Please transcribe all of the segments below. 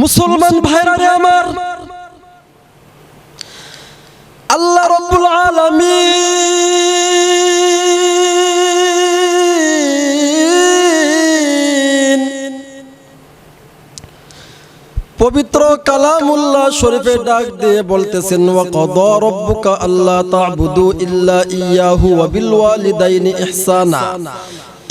মুসলমান ভাইরা আমার। আল্লাহ রব্বুল আলামিন পবিত্র কালামুল্লাহ শরীফে ডাক দিয়ে বলতেছেন ওয়া কদা রাব্বুকা আল্লা তা'বুদু ইল্লা ইয়াহু ওয়া বিল ওয়ালিদাইনি ইহসানা।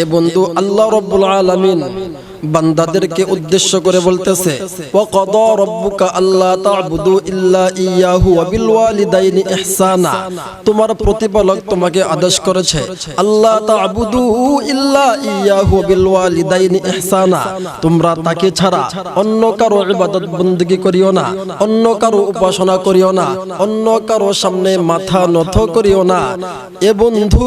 এ বন্ধু আল্লাহ রব্বুল আলমিন বান্দাদেরকে উদ্দেশ্য করে বলতেছে ওয়াকাদ রাব্বুকা আল্লা তা'বুদু ইল্লা ইয়াহু ওয়ালিদাইনি ইহসানা। তোমার প্রতিপালক তোমাকে আদেশ করেছে আল্লাহ তা'বুদু ইল্লা ইয়াহু বিল ওয়ালিদাইনি ইহসানা। তোমরা তাকে ছাড়া অন্য কারও ইবাদত বندگی করিও না অন্য কারও উপাসনা করিও না অন্য কারও সামনে মাথা নত করিও না। এ বন্ধু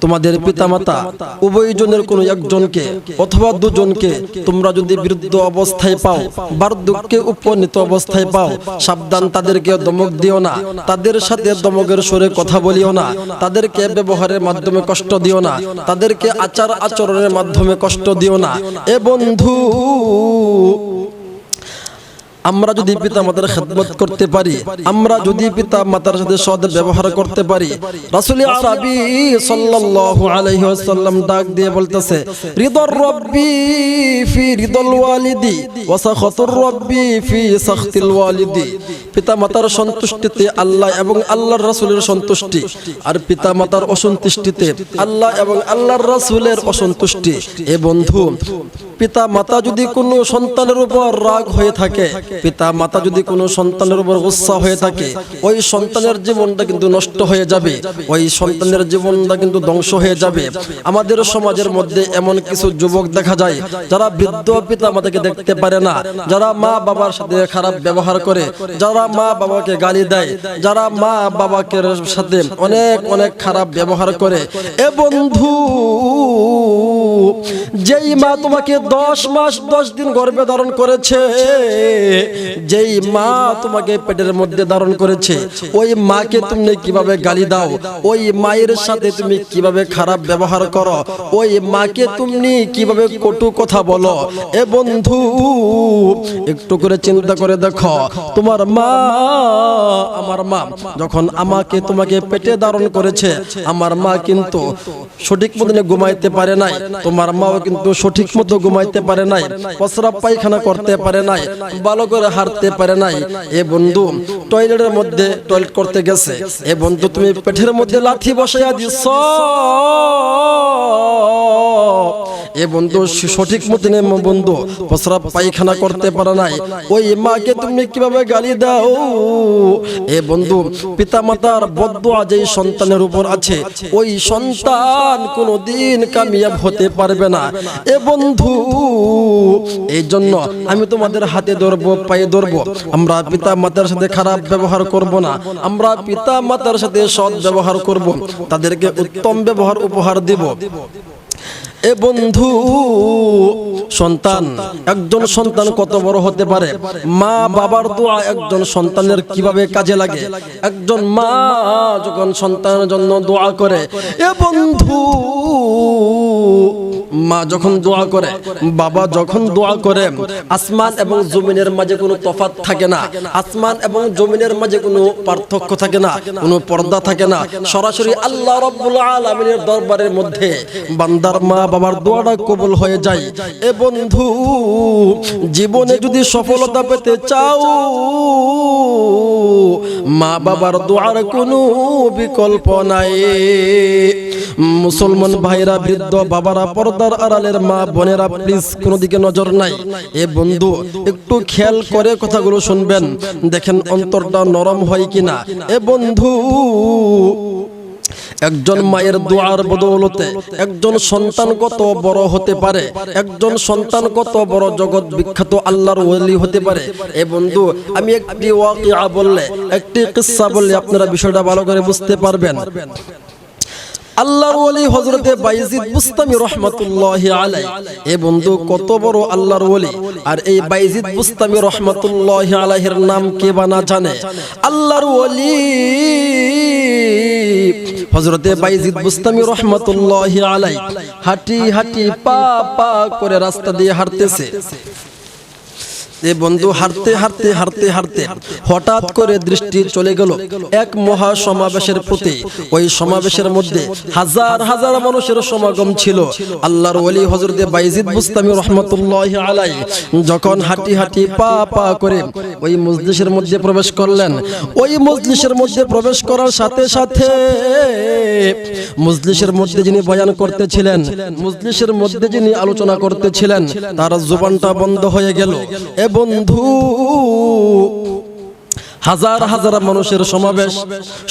তোমাদের পিতামাতা উভয়জনের কোনো একজনকে অথবা দুজনকে তোমরা যদি বিরুদ্ধ অবস্থায় পাও বার্ধক্যে উপনীত অবস্থায় পাও সাবধান তাদেরকে দমক দিও না তাদের সাথে দমকের সরে কথা বলিও না তাদেরকে ব্যবহারের মাধ্যমে কষ্ট দিও না তাদেরকে আচার আচরণের মাধ্যমে কষ্ট দিও না। এ বন্ধু আমরা যদি পিতা মাতার খেদমত করতে পারি আমরা যদি পিতা মাতার সাথে সদ ব্যবহার করতে পারি রাসূল আরবি সাল্লাল্লাহু আলাইহি ওয়াসাল্লাম ডাক দিয়ে বলতেছে রিদর রব্বি ফি রিদল ওয়ালিদি ওয়া সাখাতুর রব্বি ফি সাখতিল ওয়ালিদি। পিতা মাতার সন্তুষ্টিতে আল্লাহ এবং আল্লাহর রাসূলের সন্তুষ্টি আর পিতা মাতার অসন্তুষ্টিতে আল্লাহ এবং আল্লাহর রাসূলের অসন্তুষ্টি। এ বন্ধু পিতা মাতা যদি কোনো সন্তানের উপর রাগ হয়ে থাকে পিতা মাতা যদি কোনো সন্তানের উপর গুসা হয়ে থাকে ওই সন্তানের জীবনটা কিন্তু নষ্ট হয়ে যাবে ওই সন্তানের জীবনটা কিন্তু ধ্বংস হয়ে যাবে। আমাদের সমাজের মধ্যে এমন কিছু যুবক দেখা যায় যারা বৃদ্ধ পিতা মাতাকে দেখতে পারে না যারা মা বাবার সাথে খারাপ ব্যবহার করে যারা মা বাবাকে গালি দেয় যারা মা বাবাকে সাথে অনেক অনেক খারাপ ব্যবহার করে। এ বন্ধু যেই মা তোমাকে দশ মাস দশ দিন গর্ভে ধারণ করেছে যেই মা তোমাকে পেটের মধ্যে ধারণ করেছে, ওই মাকে তুমি কীভাবে গালি দাও? ওই মায়ের সাথে তুমি কীভাবে খারাপ ব্যবহার করো? ওই মাকে তুমি কীভাবে কটু কথা বলো? এ বন্ধু একটু করে চিন্তা করে দেখো। তোমার মা, আমার মা, যখন আমাকে তোমাকে পেটে ধারণ করেছে, আমার মা কিন্তু সঠিক মতনে ঘুমাইতে পারে নাই। তোমার মাও কিন্তু সঠিক মতো ঘুমাইতে পারে নাই, প্রস্রাব পায়খানা করতে পারে নাই, ভালো করে হারতে পারে নাই। এ বন্ধু, টয়লেটের মধ্যে টয়লেট করতে গেছে। এ বন্ধু, তুমি পেটের মধ্যে লাথি বসাইয়া দিছ। এ বন্ধু, সঠিক মতনে বন্ধু, প্রস্রাব পায়খানা করতে পারে নাই। ওই মাকে তুমি কীভাবে গালি দাও? এ বন্ধু পিতা মাতার বদুয়া যেই সন্তানের উপর আছে, ওই সন্তান কোনোদিন কামিয়াব হতে পারবে না। এ বন্ধু এই জন্য আমি তোমাদের হাতে ধরবো, পায়ে ধরবো। আমরা পিতা মাতার সাথে খারাপ ব্যবহার করব না। আমরা পিতা মাতার সাথে সৎ ব্যবহার করব। তাদেরকে উত্তম ব্যবহার, উপহার দেব। এ বন্ধু, সন্তান, একজন সন্তান কত বড় হতে পারে? মা বাবার দোয়া একজন সন্তানের কীভাবে কাজে লাগে? একজন মা যখন সন্তানের জন্য দোয়া করে, এ বন্ধু মা যখন দোয়া করে বাবা যখন দোয়া করে আসমান এবং জমিনের মাঝে কোনো তফাত থাকে না। আসমান এবং জমিনের মাঝে কোনো পার্থক্য থাকে না কোনো পর্দা থাকে না। সরাসরি আল্লাহ রব্বুল আলামিনের দরবারের মধ্যে বান্দার মা বাবার দোয়াটা কবুল হয়ে যায়। এ বন্ধু জীবনে যদি সফলতা পেতে চাও মা বাবার দোয়ার কোনো বিকল্প নাই। মুসলমান ভাইরা বৃদ্ধ বাবারা পর্দার আড়ালের মা বোনেরা প্লিজ কোনো দিকে নজর নাই। এ বন্ধু, একটু খেয়াল করে কথাগুলো শুনবেন। দেখেন অন্তরটা নরম হয় কিনা। এ বন্ধু, একজন মায়ের দোয়ার বদৌলতে একজন সন্তান কত বড় হতে পারে? একজন সন্তান কত বড় জগৎ বিখ্যাত আল্লাহর ওলি হতে পারে? এ বন্ধু, আমি একটি ওয়াকিয়া বললে, একটি কিস্সা বললে আপনারা বিষয়টা ভালো করে বুঝতে পারবেন। আল্লাহর ওলি হযরতে বাইজিদ বুস্তামি রহমাতুল্লাহ আলাই এ বন্ধু, কত বড় আল্লাহর ওলি। আর এই বাইজিদ বুস্তামি রহমাতুল্লাহ আলাইহির নাম কে বা না জানে? আল্লাহর ওলি হযরতে বাইজিদ বুস্তামি রহমাতুল্লাহ আলাই হাঁটি হাঁটি পা পা করে রাস্তা দিয়ে হাঁটতেছে। এ বন্ধু, হারতে হারতে হারতে হারতে হঠাৎ করে দৃষ্টি চলে গেল এক মহা সমাবেশের প্রতি ওই সমাবেশের মধ্যে হাজার হাজার মানুষের সমাগম ছিল। আল্লাহর ওলি হজরতে বাইজিদ বুস্তামি রহমতুল্লাহ আলাই যখন হাঁটি হাঁটি পা পা করে ওই মজলিসের মধ্যে প্রবেশ করলেন। ওই মজলিসের মধ্যে প্রবেশ করার সাথে সাথে মজলিসের মধ্যে যিনি বয়ান করতেছিলেন, মজলিসের মধ্যে যিনি আলোচনা করতেছিলেন, তার জুবানটা বন্ধ হয়ে গেল। বন্ধু হাজার হাজার মানুষের সমাবেশ।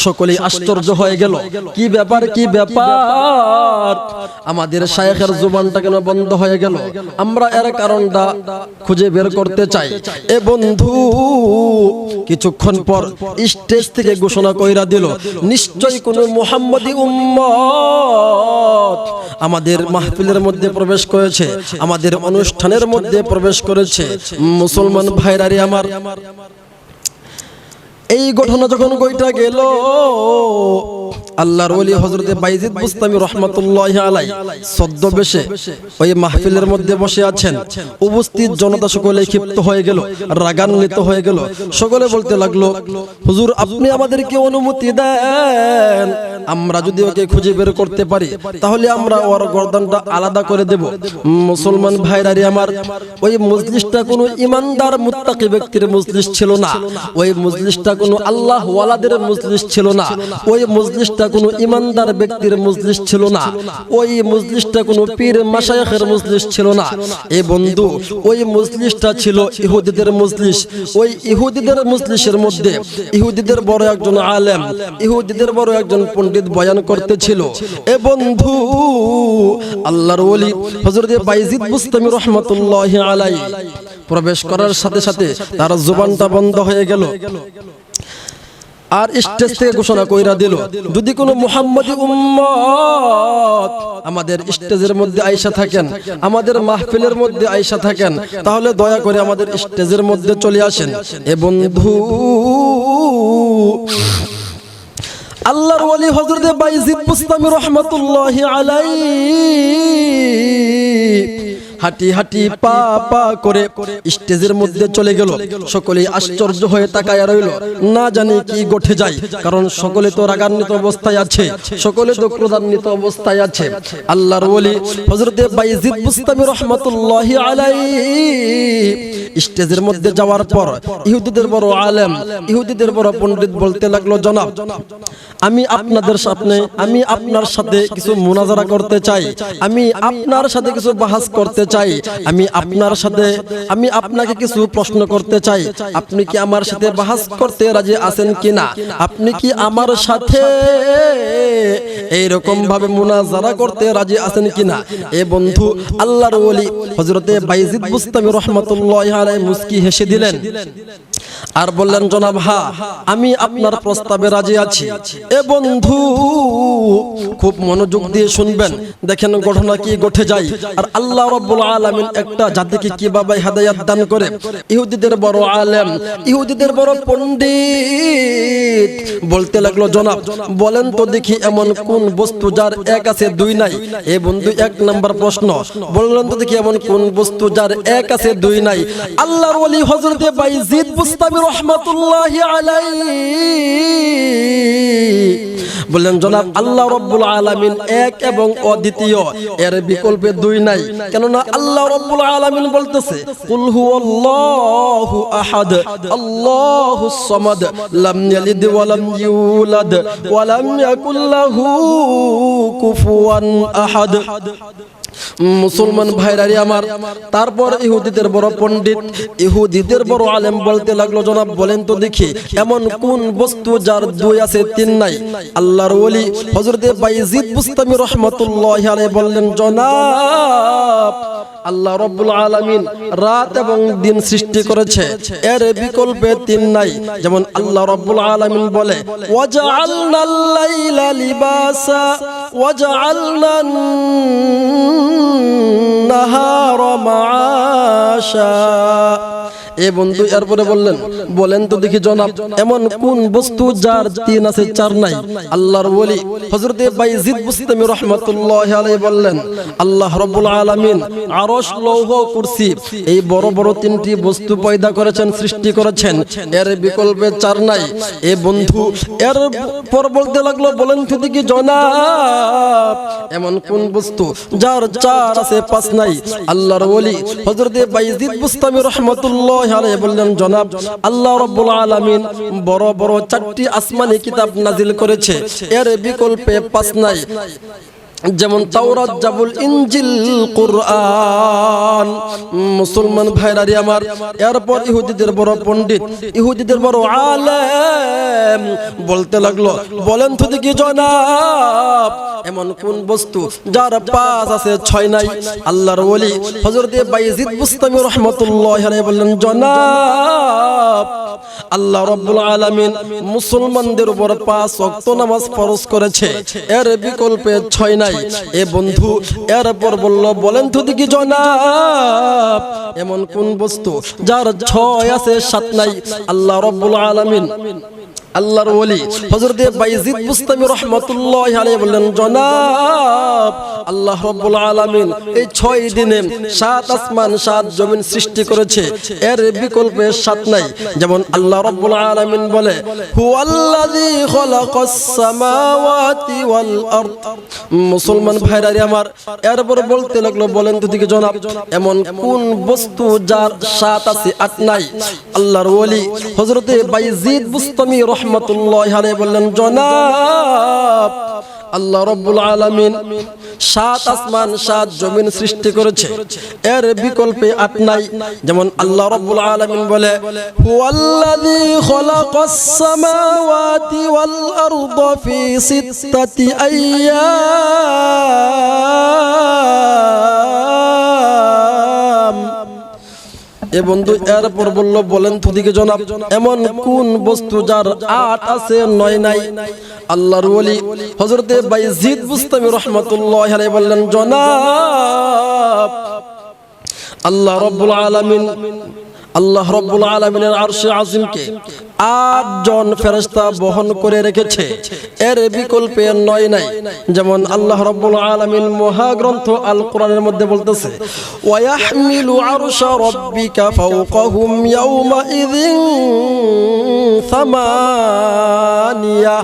সকলেই আশ্চর্য হয়ে গেল। কি ব্যাপার কি ব্যাপার? আমাদের শায়েখের জুবানটা কেন বন্ধ হয়ে গেল? আমরা এর কারণটা খুঁজে বের করতে চাই। এ বন্ধু, কিছুক্ষণ পর স্টেজ থেকে ঘোষণা কইরা দিল, নিশ্চয়ই কোন মুহাম্মদি উম্মত আমাদের মাহফিলের মধ্যে প্রবেশ করেছে, আমাদের অনুষ্ঠানের মধ্যে প্রবেশ করেছে। মুসলমান ভাইরারি আমার এই ঘটনা যখন কইটা গেল আল্লাহর ওলি হযরতে বাইজিদ বুস্তামি রহমাতুল্লাহি আলাই ছদ্মবেশে ওই মাহফিলের মধ্যে বসে আছেন। উপস্থিত জনতা সকলে ক্ষিপ্ত হয়ে গেল, রাগান্বিত হয়ে গেল। সকলে বলতে লাগল, হুজুর, আপনি আমাদেরকে অনুমতি দেন। আমরা যদি ওকে খুঁজে বের করতে পারি, তাহলে আমরা ওর গর্দানটা আলাদা করে দেব। মুসলমান ভাইরারি আমার, ওই মজলিসটা কোনো ইমানদার মুত্তাকি ব্যক্তির মজলিস ছিল না। ওই মজলিসটা কোনো আল্লাহ ওয়ালাদের মজলিস ছিল না। ওই মজলিসটা কোনো ইমানদার ব্যক্তির মজলিস ছিল না। ওই মজলিসটা কোনো পীর মাশায়েখের মজলিস ছিল না। এ বন্ধু, ওই মজলিসটা ছিল ইহুদিদের মজলিস। ওই ইহুদিদের মজলিসের মধ্যে ইহুদিদের বড় একজন আলেম, ইহুদিদের বড় একজন পণ্ডিত বয়ান করতেছিল। এ বন্ধু, আল্লাহর ওলি হযরত বাইজিদ বুস্তামি রহমাতুল্লাহ আলাই প্রবেশ করার সাথে সাথে তার জুবানটা বন্ধ হয়ে গেল। আর স্টেজ থেকে ঘোষণা কইরা দিল, যদি কোনো মুহাম্মদি উম্মত আমাদের স্টেজের মধ্যে আইসা থাকেন, আমাদের মাহফিলের মধ্যে আইসা থাকেন, তাহলে দয়া করে আমাদের স্টেজের মধ্যে চলে আসেন। এ বন্ধু, আল্লাহর ওলি হযরতে বাইজিদ বুস্তামি রহমাতুল্লাহি আলাইহি হাঁটি হাঁটি পা পা করে স্টেজের মধ্যে চলে গেল। সকলে আশ্চর্য হয়ে তাকায় রইল। না জানি কি ঘটে যায়, কারণ সকলে তো রাগান্বিত অবস্থায় আছে। সকলে তো ক্রোধান্বিত অবস্থায় আছে। আল্লাহর ওলি হযরতে বাইজিদ বুস্তামি রাহমাতুল্লাহি আলাইহি স্টেজের মধ্যে যাওয়ার পর ইহুদিদের বড় আলেম, ইহুদিদের বড় পণ্ডিত বলতে লাগল, জনাব, আমি আপনাদের সামনে, আমি আপনার সাথে কিছু মুনাজারা করতে চাই। আমি আপনার সাথে কিছু বাহাস করতে চাই আমি আপনার সাথে আমি আপনাকে কিছু প্রশ্ন করতে চাই। আপনি কি আমার সাথে বাহাস করতে রাজি আছেন কিনা? আপনি কি আমার সাথে এইরকম ভাবে মুনাজারা করতে রাজি আছেন কিনা? এ বন্ধু আল্লাহর ওলি হযরতে বাইজিদ বুস্তামি রাহমাতুল্লাহি আলাইহি মুস্কি হেসে দিলেন। আর বললেন জনাব হা আমি আপনার প্রস্তাবে রাজি আছি। এ বন্ধু খুব মনোযোগ দিয়ে শুনবেন। দেখেন ঘটনা কি ঘটে যায়। আর আল্লাহ রাব্বুল আলামিন একটা জাতিকে কীভাবে হেদায়েত দান করে? ইহুদিদের বড় আলেম, ইহুদিদের বড় বলতে লাগল, জনাব, বলেন তো দেখি এমন কোন বস্তু যার এক আছে, দুই নাই? এ বন্ধু, এক নাম্বার প্রশ্ন। বললেন তো দেখি এমন কোন বস্তু যার এক আছে, দুই নাই? আল্লাহর ওলি হযরতে বাইজিদ বললেন, জনাব, আল্লাহ রব্বুল আলামিন এক এবং অদ্বিতীয়। এর বিকল্পে দুই নাই। কেননা আল্লাহ রব্বুল আলামিন বলতেছে, কুল হুয়াল্লাহু আহাদ আল্লাহুস সামাদ, লাম ইয়ালিদ ওয়া লাম ইউলাদ, ওয়া লাম ইয়াকুল লাহু কুফুয়ান আহাদ। মুসলমান ভাইরারি আমার, তারপর ইহুদিদের বড় পণ্ডিত, ইহুদিদের বড় আলেম বলতে লাগল, জনাব, বলেন তো দেখি, এমন কোন বস্তু যার দুই আছে, তিন নাই? আল্লাহর ওলি হজরতে বাইজিদ বুস্তামি রহমতুল্লাহ আলাইহি বললেন, জনাব আল্লাহ রব্বুল আলমিন রাত এবং দিন সৃষ্টি করেছে। এর বিকল্পে তিন নাই। যেমন আল্লাহ রব্বুল আলমিন বলে নাহার মাশা এ বন্ধু এরপরে বললেন, বলেন তো দেখি জনাব, এমন কোন বস্তু যার তিন আছে, চার নাই? আল্লাহর ওলি হযরতে বাইজিদ বুস্তামি রাহমাতুল্লাহি আলাইহি বললেন, আল্লাহ রাব্বুল আলামিন আরশ, লৌহ, কুরসি এই বড় বড় তিনটি বস্তু পয়দা করেছেন, সৃষ্টি করেছেন, এর বিকল্পে চার নাই। এ বন্ধু, এর পর বলতে লাগল, বলেন তো দেখি জনাব, এমন কোন বস্তু যার চার আছে, পাঁচ নাই? আল্লাহর ওলি হযরতে বাইজিদ বুস্তামি রাহমাতুল্লাহ আল্লাহ বড় বড় চারটি আসমানি কিতাব নাজিল করেছে। এর বিকল্পে পাঁচ নাই। যেমন তাওরাত জাবুল ইনজিল কোরআন। মুসলমান ভাইরারি আমার এরপর ইহুদিদের বড় পণ্ডিত ইহুদিদের বড় আলেম। বলতে লাগল বলেন তো দেখি জনাব এমন কোন বস্তু যার পাঁচ আছে ছয় নাই? আল্লাহর ওলি হযরত বাইজিদ বুস্তামি রাহমাতুল্লাহ আলাইহি বললেন জনাব আল্লাহ রাব্বুল আলামিন মুসলমানদের উপর পাঁচ ওয়াক্ত নামাজ ফরজ করেছে। এর বিকল্পে ছয় নাই। এ বন্ধু, এরপর বলল, বলেন তো দেখি জনাব, এমন কোন বস্তু যার ছয় আছে, সাত নাই? আল্লাহ রব্বুল আলামিন আল্লাহর ওলি হযরত বাইজিদ বুস্তামি রাহমাতুল্লাহি আলাইহি বললেন জনাব আল্লাহ রাব্বুল আলামিন এই 6 দিনে সাত আসমান সাত জমিন সৃষ্টি করেছে। এর বিকল্পে সাত নাই। যেমন আল্লাহ রাব্বুল আলামিন বলে হুয়াল্লাযী খালাকাস সামাওয়াতি ওয়াল আরদ। মুসলমান ভাইরারে আমার এরপর বলতে লাগল বলেন তো দিকে জনাব এমন কোন বস্তু যার সাত আছে আট নাই? আল্লাহর ওলি হযরতে বাইজিদ বুস্তামি রহমতুল্লাহ আলাইহি বললেন, জনাব, আল্লাহ রব্বুল আলামিন সাত আসমান, সাত জমিন সৃষ্টি করেছে। এর বিকল্পে আট নাই। যেমন আল্লাহ রব্বুল আলামিন বলে, হুয়াল্লাযী এ বন্ধু, এরপর বলল, বলেন তুদিকে জনাব, এমন কোন বস্তু যার আট আছে, নয় নাই? আল্লাহর ওলি হজরতে বাইজিদ বুস্তামি রহমতুল্লাহ আলাই বললেন, জনাব, আল্লাহ রব্বুল আলামিন, আল্লাহ রব্বুল আলমিনের আরশে আজিমকে আট জন ফেরস্তা বহন করে রেখেছে। এর বিকল্পে নয় নাই। যেমন আল্লাহ রব্বুল আলমিন মহাগ্রন্থ আল কোরআনের মধ্যে বলতেছে ইয়াউমাইযিন সামানিয়া।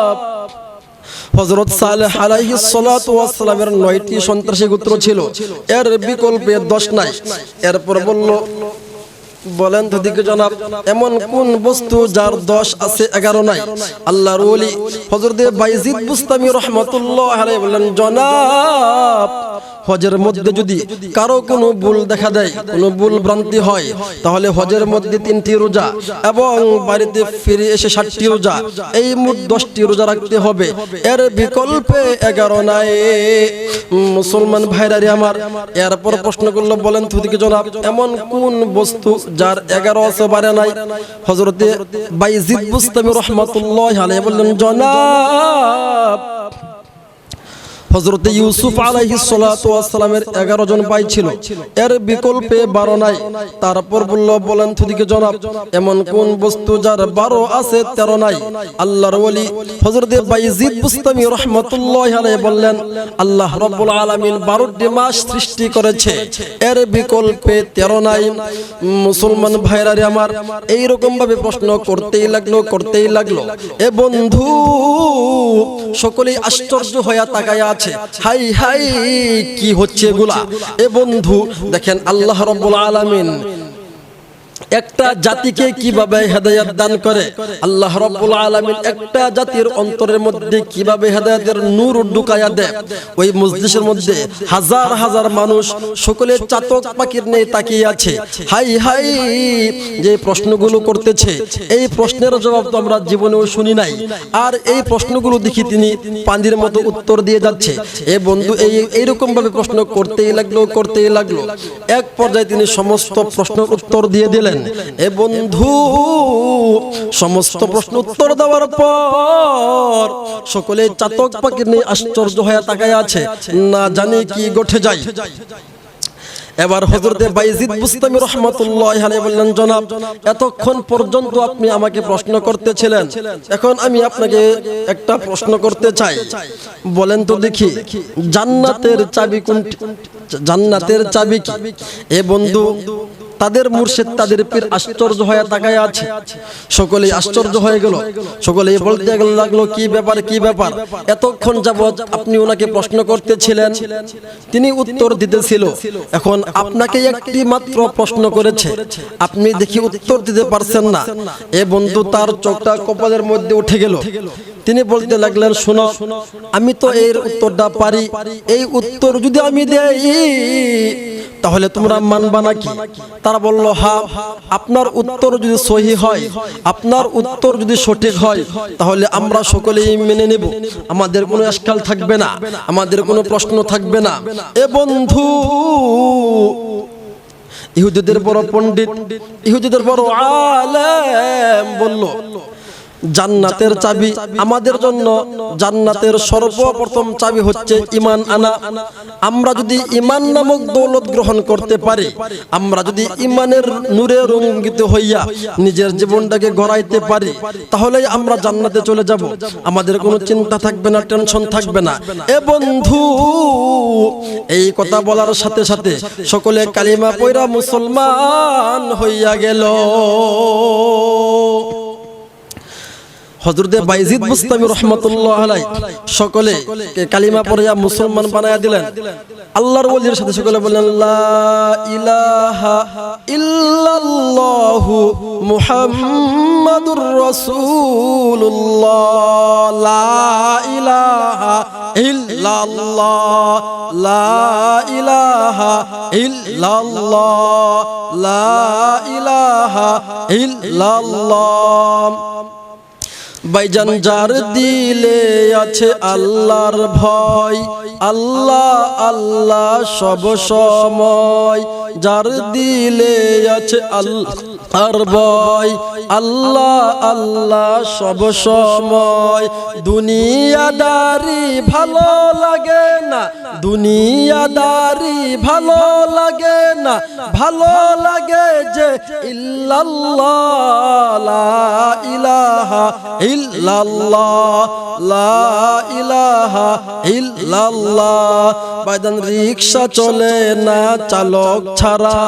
হযরত সালেহ আলাইহি সালামের নয়টি সন্ত্রাসী গোত্র ছিল। এর বিকল্পে 10 নাই। এরপর বলল, বলেন তো দিকে জনাব, এমন কোন বস্তু যার দশ আছে এগারো নাই? আল্লাহ ওলি হজরত বাইজিদ বুস্তামি রহমতুল্লাহ বললেন, জনাব হজের মধ্যে যদি কারও কোনো ভুল দেখা দেয় কোনো ভুল ভ্রান্তি হয় তাহলে হজের মধ্যে তিনটি রোজা এবং বাড়িতে ফিরে এসে ষাটটি রোজা। এই মোট দশটি রোজা রাখতে হবে। এর বিকল্পে এগারো নাই। মুসলমান ভাইরারি আমার। এরপর প্রশ্ন করল বলেন তুদিকে জনাব এমন কোন বস্তু যার এগারো আছে বারে নাই? হজরতে বাইজিদ বুস্তামি রহমতুল্লাহ বললেন জনাব হজরত ইউসুফ ওয়াস সালামের 11 জন ভাই ছিল। এর বিকল্পে 12 নাই। তারপর বলল, বলেন তুদিকে জনাব, এমন কোন বস্তু যার 12 আছে 13 নাই? আল্লাহর ওলি হযরত বাইজিদ বুস্তামি রাহমাতুল্লাহি আলাইহি বললেন, আল্লাহ রাব্বুল আলামিন 12টি মাস সৃষ্টি করেছে। এর বিকল্পে 13 নাই। মুসলমান ভাইরা রে আমার এই রকম ভাবে প্রশ্ন করতেই লাগল করতেই লাগল। এ বন্ধু, সকলেই আশ্চর্য হয়ে তাকায় আছে। হাই হাই কি হচ্ছে এগুলা? এ বন্ধু দেখেন আল্লাহ রব্বুল আলামিন একটা জাতিকে কীভাবে হেদায়াত দান করে? আল্লাহ রাব্বুল আলামিন একটা জাতির অন্তরের মধ্যে কীভাবে হেদায়াতের নূর ঢুকায়া দেয়? ওই মজলিসের মধ্যে হাজার হাজার মানুষ সকলে চাতক পাখির নেই তাকিয়ে আছে। হাই হাই, যে প্রশ্নগুলো করতেছে, এই প্রশ্নের জবাব তো আমরা জীবনেও শুনি নাই। আর এই প্রশ্নগুলো দেখি তিনি পানির মতো উত্তর দিয়ে যাচ্ছে। এ বন্ধু, এই এইরকম ভাবে প্রশ্ন করতেই লাগল করতেই লাগল। এক পর্যায়ে তিনি সমস্ত প্রশ্নের উত্তর দিয়ে দিলেন। এ বন্ধু, সমস্ত প্রশ্ন উত্তর দেওয়ার পর সকলে চাতক পাখির নিয়ে আশ্চর্য হয়ে তাকায় আছে। না জানি কি ঘটে যায়। এবার হজরতে বাইজিদ বুস্তামি রহমতুল্লাহ বললেন, জনাব, এতক্ষণ পর্যন্ত আপনি আমাকে প্রশ্ন করতেছিলেন। এখন আমি আপনাকে একটা প্রশ্ন করতে চাই। বলেন তো দেখি, জান্নাতের চাবি কোনটি? জান্নাতের চাবি কি? এ বন্ধু তাদের মুর্শিদ তাদের পীর আশ্চর্য হয়ে তাকায় আছে। সকলে আশ্চর্য হয়ে গেল। সকলে বলতে গেল লাগল, কি ব্যাপার কি ব্যাপার? এতক্ষণ যাবৎ আপনি ওনাকে প্রশ্ন করতেছিলেন। তিনি উত্তর দিতেছিল, এখন আপনাকে একটি মাত্র প্রশ্ন করেছে। আপনি দেখি উত্তর দিতে পারছেন না। এ বন্ধু তার চোখটা কপালের মধ্যে উঠে গেল। তিনি বলতে লাগলেন, শোনো, আমি তো এর উত্তরটা পারি। এই উত্তর যদি আমি দেই, তাহলে তোমরা মানবা নাকি? তারা বলল, হা, আপনার উত্তর যদি সহি হয়, আপনার উত্তর যদি সঠিক হয়, তাহলে আমরা সকলেই মেনে নেব। আমাদের কোনো আজকাল থাকবে না, আমাদের কোনো প্রশ্ন থাকবে না। এ বন্ধু, ইহুদিদের বড় পণ্ডিত, ইহুদিদের বড় আলেম বলল জান্নাতের চাবি আমাদের জন্য জান্নাতের সর্বপ্রথম চাবি হচ্ছে ইমান আনা। আমরা যদি ইমান নামক দৌলত গ্রহণ করতে পারি আমরা যদি ইমানের নূরে রঙ্গিত হইয়া নিজের জীবনটাকে গড়াইতে পারি তাহলেই আমরা জান্নাতে চলে যাব। আমাদের কোনো চিন্তা থাকবে না টেনশন থাকবে না। এ বন্ধু এই কথা বলার সাথে সাথে সকলে কালিমা পয়রা মুসলমান হইয়া গেল। হজরতে বাইজিদ মুস্তামি রহমতুল্লাহ আলাই সকলে কালিমা পড়িয়া মুসলমান বানায়া দিলেন। আল্লাহর ওলির সাথে সকলে বললেন লা ইলাহা ইল্লাল্লাহু মুহাম্মাদুর রাসূলুল্লাহ। লা ইলাহা ইল্লাল্লাহ। লা ইলাহা ইল্লাল্লাহ। লা ইলাহা ইল্লাল্লাহ। বাইজান যার দিলে আছে আল্লাহর ভয় আল্লাহ আল্লাহ সব সময়। যার দিলে আছে আল্লাহর ভয়। আল্লাহ আল্লাহ সব সময়। দুনিয়াদারি ভালো লাগে না। দুনিয়াদারি ভালো লাগে না। ভালো লাগে যে ইল্লাল্লাহ, লা ইলাহা ইল্লাল্লাহ, লা ইলাহা ইল্লাল্লাহ। বাইদান রিক্সা চলে না, চালক ছাড়া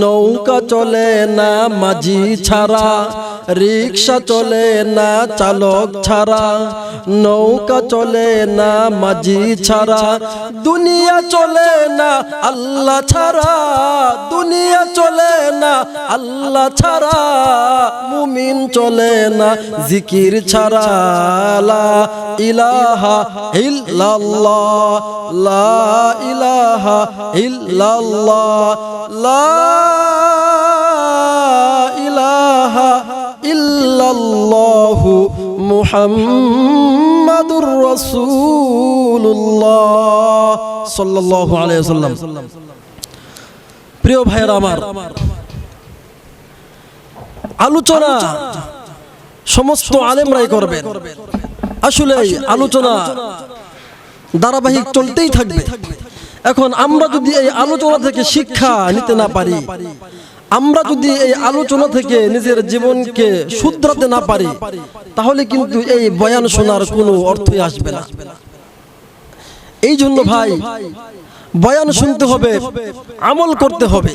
নৌকা চলে না মাঝি ছাড়া। রিক্সা চলে না, চালক ছাড়া, নৌকা চলে না, মাঝি ছাড়া। দুনিয়া চলে না, আল্লাহ ছাড়া। দুনিয়া চলে না, আল্লাহ ছাড়া। মুমিন চলে না, জিকির ছাড়া। লা ইলাহা ইল্লাল্লাহ, লা ইলাহা ইল্লাল্লাহ, লা ইল্লাল্লাহু মুহাম্মাদুর রাসূলুল্লাহ সাল্লাল্লাহু আলাইহি ওয়াসাল্লাম। প্রিয় ভাইয়েরা আমার, আলোচনা সমস্ত আলেমরাই করবেন। আসলে আলোচনা ধারাবাহিক চলতেই থাকবে। এখন আমরা যদি এই আলোচনা থেকে শিক্ষা নিতে না পারি আমরা যদি এই আলোচনা থেকে নিজের জীবনকে শুধরাতে না পারি তাহলে কিন্তু এই বয়ান শোনার কোনো অর্থই আসবে না। এই জন্য ভাই বয়ান শুনতে হবে আমল করতে হবে।